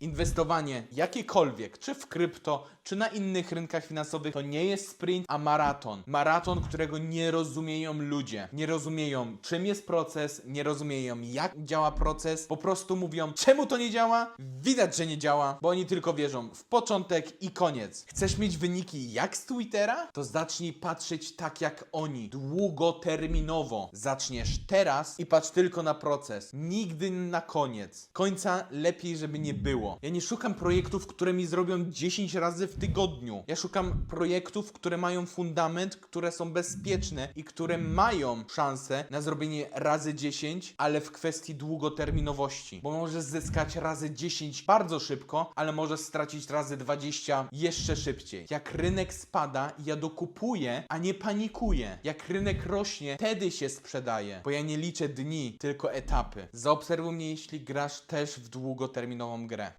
Inwestowanie jakiekolwiek, czy w krypto, czy na innych rynkach finansowych, to nie jest sprint, a maraton. Maraton, którego nie rozumieją ludzie. Nie rozumieją, czym jest proces, nie rozumieją, jak działa proces. Po prostu mówią, czemu to nie działa? Widać, że nie działa, bo oni tylko wierzą w początek i koniec. Chcesz mieć wyniki jak z Twittera? To zacznij patrzeć tak jak oni, długoterminowo. Zaczniesz teraz i patrz tylko na proces, nigdy na koniec. Końca lepiej, żeby nie było. Ja nie szukam projektów, które mi zrobią 10 razy w tygodniu. Ja szukam projektów, które mają fundament, które są bezpieczne i które mają szansę na zrobienie razy 10, ale w kwestii długoterminowości. Bo możesz zyskać razy 10 bardzo szybko, ale możesz stracić razy 20 jeszcze szybciej. Jak rynek spada, ja dokupuję, a nie panikuję. Jak rynek rośnie, wtedy się sprzedaje. Bo ja nie liczę dni, tylko etapy. Zaobserwuj mnie, jeśli grasz też w długoterminową grę.